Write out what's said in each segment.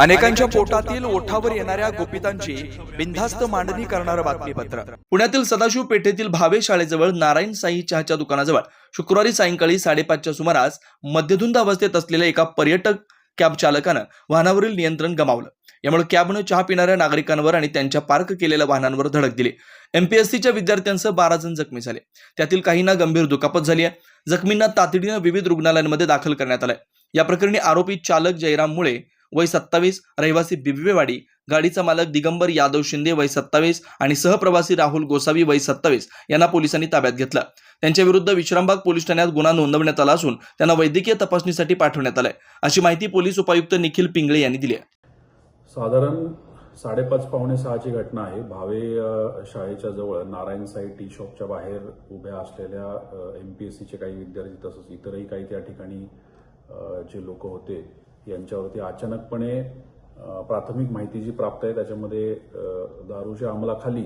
अनेकांच्या पोटातील ओठावर येणाऱ्या गोपितांची बिनधास्त मांडणी करणारं बातमीपत्र. पुण्यातील सदाशिव पेठेतील भावे शाळेजवळ नारायण साई चहाच्या दुकानाजवळ शुक्रवारी सायंकाळी साडेपाचच्या सुमारास मध्यधुंद अवस्थेत असलेल्या एका पर्यटक कॅब चालकानं वाहनावरील नियंत्रण गमावलं. यामुळे कॅबनं चहा पिणाऱ्या नागरिकांवर आणि त्यांच्या पार्क केलेल्या वाहनांवर धडक दिली. एमपीएससीच्या विद्यार्थ्यांसह बारा जण जखमी झाले. त्यातील काहींना गंभीर दुखापत झाली आहे. जखमींना तातडीनं विविध रुग्णालयांमध्ये दाखल करण्यात आलंय. या प्रकरणी आरोपी चालक जयराम मुळे वय सत्तावीस रहिवासी बिबवेवाडी गाडीचा मालक दिगंबर यादव शिंदे वय सत्तावीस आणि सहप्रवासी राहुल गोसावी वय सत्तावीस यांना पोलिसांनी ताब्यात घेतलं. त्यांच्या विरुद्ध विश्रामबाग पोलीस ठाण्यात गुन्हा नोंदवण्यात आला असून त्यांना वैद्यकीय तपासणीसाठी पाठवण्यात आलंय. अशी माहिती पोलीस उपायुक्त निखिल पिंगळे यांनी दिली आहे. साधारण साडेपाच पावणे सहाची घटना आहे. भावे शाळेच्या जवळ नारायण साई टी शॉपच्या बाहेर उभ्या असलेल्या एम पी एस सीचे काही विद्यार्थी तसंच इतरही काही त्या ठिकाणी जे लोक होते यांच्यावरती अचानकपणे प्राथमिक माहिती जी प्राप्त आहे त्याच्यामध्ये दारूच्या अंमलाखाली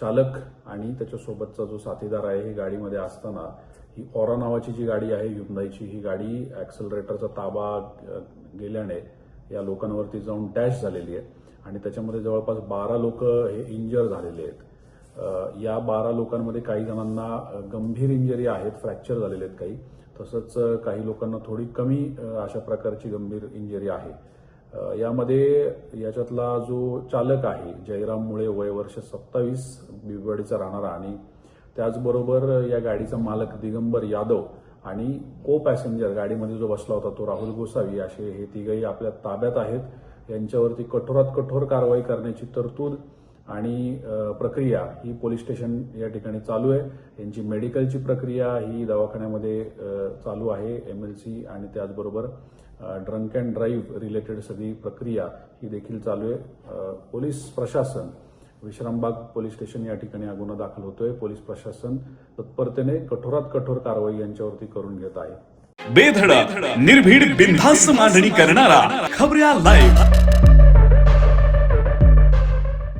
चालक आणि त्याच्यासोबतचा जो साथीदार आहे ही गाडीमध्ये असताना ही ऑरा नावाची जी गाडी आहे युंदाईची ही गाडी ॲक्सलरेटरचा ताबा गेल्याने या लोकांवरती जाऊन डॅश झालेली आहे. आणि त्याच्यामध्ये जवळपास बारा लोक हे इंजर झालेले आहेत. या बारा लोकांमध्ये काही जणांना गंभीर इंजरी आहेत फ्रॅक्चर झालेले आहेत काही. तसंच काही लोकांना थोडी कमी अशा प्रकारची गंभीर इंजरी आहे. यामध्ये याच्यातला जो चालक आहे जयराम मुळे वय वर्ष सत्तावीस बिबवाडीचा राहणारा आणि त्याचबरोबर या गाडीचा मालक दिगंबर यादव आणि को पॅसेंजर गाडीमध्ये जो बसला होता तो राहुल गोसावी असे हे तिघही आपल्या ताब्यात आहेत. यांच्यावरती कठोरात कठोर कारवाई करण्याची तरतूद आणि प्रक्रिया ही पोलीस स्टेशन या ठिकाणी चालू आहे. यांची मेडिकलची प्रक्रिया ही दवाखान्यामध्ये चालू आहे. एम एल सी आणि त्याचबरोबर ड्रंक अँड ड्राईव्ह रिलेटेड सगळी प्रक्रिया ही देखील चालू आहे. पोलीस प्रशासन विश्रामबाग पोलीस स्टेशन या ठिकाणी हा गुन्हा दाखल होतोय. पोलीस प्रशासन तत्परतेने कठोरात कठोर कारवाई यांच्यावरती करून घेत आहे. बेधडक निर्भीड बिनधास्त मांडणी करणारा खबऱ्या लाईव्ह